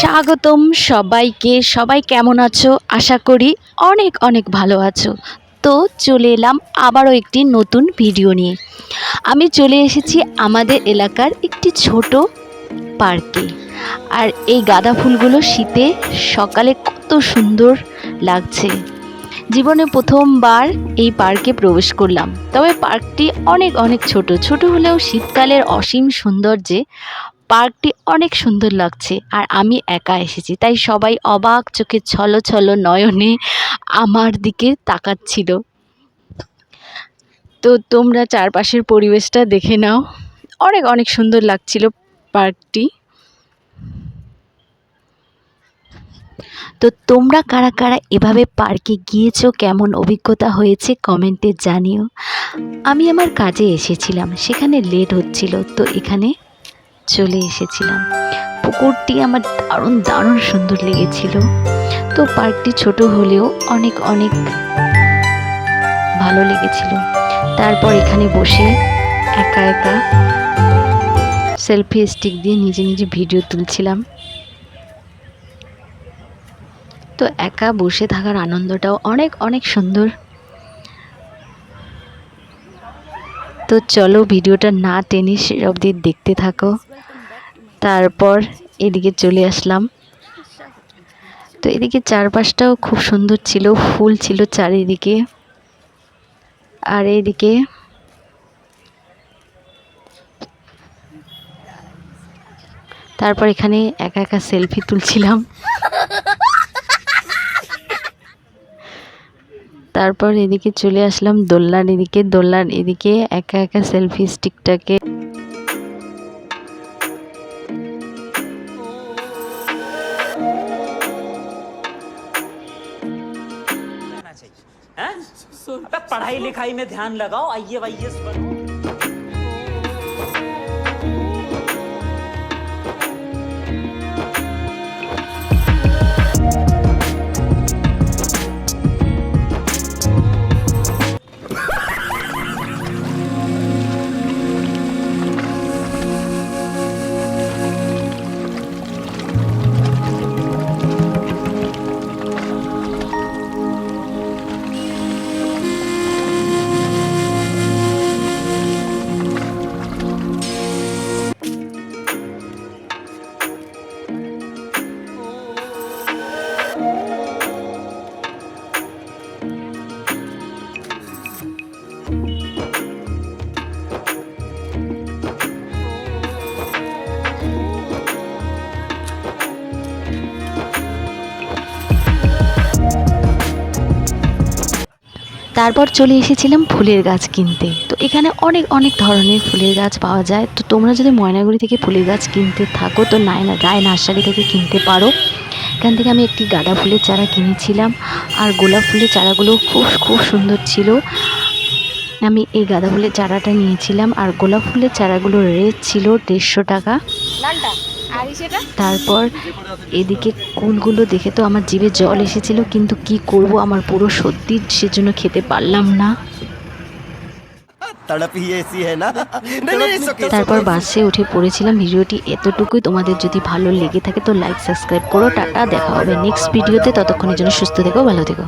স্বাগতম সবাইকে। সবাই কেমন আছো? আশা করি অনেক অনেক ভালো আছো। তো চলে এলাম আবারও একটি নতুন ভিডিও নিয়ে। আমি চলে এসেছি আমাদের এলাকার একটি ছোট পার্কে। আর এই গাঁদা ফুলগুলো শীতে সকালে কত সুন্দর লাগছে। জীবনে প্রথমবার এই পার্কে প্রবেশ করলাম। তবে পার্কটি অনেক অনেক ছোট। ছোট হলেও শীতকালের অসীম সৌন্দর্যে পার্কটি অনেক সুন্দর লাগছে আর আমি একা এসেছি, তাই সবাই অবাক চোখে ছলো ছলো নয়নে আমার দিকে তাকাচ্ছিল। তো তোমরা চারপাশের পরিবেশটা দেখে নাও। অনেক অনেক সুন্দর লাগছিল পার্কটি। তো তোমরা কারা কারা এভাবে পার্কে গিয়েছো, কেমন অভিজ্ঞতা হয়েছে কমেন্টে জানিও। আমি আমার কাজে এসেছিলাম, সেখানে লেট হচ্ছিল, তো এখানে চলে এসেছিলাম। পুকুরটি আমার দারুণ দারুণ সুন্দর লেগেছিল। তো পার্কটি ছোট হলেও অনেক অনেক ভালো লেগেছিল। তারপর এখানে বসে একা একা সেলফি স্টিক দিয়ে নিজে নিজে ভিডিও তুলছিলাম। তো একা বসে থাকার আনন্দটাও অনেক অনেক সুন্দর। তো চলো ভিডিওটা না টেনে সে অবধি দেখতে থাকো। তারপর এদিকে চলে আসলাম। তো এদিকে চারপাশটাও খুব সুন্দর ছিল, ফুল ছিল চারিদিকে। আর এইদিকে তারপর এখানে একা একা সেলফি তুলছিলাম। তারপর এদিকে চলে আসলাম দোলনার এদিকে দোলনার এদিকে একা একা সেলফি স্টিকটাকে करना चाहिए हैं? अबे पढ़ाई लिखाई में ध्यान लगाओ आइए वाइए তারপর চলে এসেছিলাম ফুলের গাছ কিনতে। তো এখানে অনেক অনেক ধরনের ফুলের গাছ পাওয়া যায়। তো তোমরা যদি ময়নাগুড়ি থেকে ফুলের গাছ কিনতে থাকো, তো নায়না রায় নার্সারি থেকে কিনতে পারো। এখান থেকে আমি একটি গাঁদা ফুলের চারা কিনেছিলাম। আর গোলাপ ফুলের চারাগুলো খুব খুব সুন্দর ছিল। আমি এই গাঁদা ফুলের চারাটা নিয়েছিলাম। আর গোলাপ ফুলের চারাগুলো রেট ছিল দেড়শো টাকা। তারপর এদিকে কুলগুলো দেখে তো আমার জিভে জল এসেছিল কিন্তু কি করব আমার পুরো সত্যি সেজন্য খেতে পারলাম না। তারপর বাসে উঠে পড়েছিলাম ভিডিওটি এতটুকুই। তোমাদের যদি ভালো লেগে থাকে তো লাইক সাবস্ক্রাইব করো টাটা দেখা হবে নেক্সট ভিডিওতে। ততক্ষণের জন্য সুস্থ থেকো ভালো থেকো।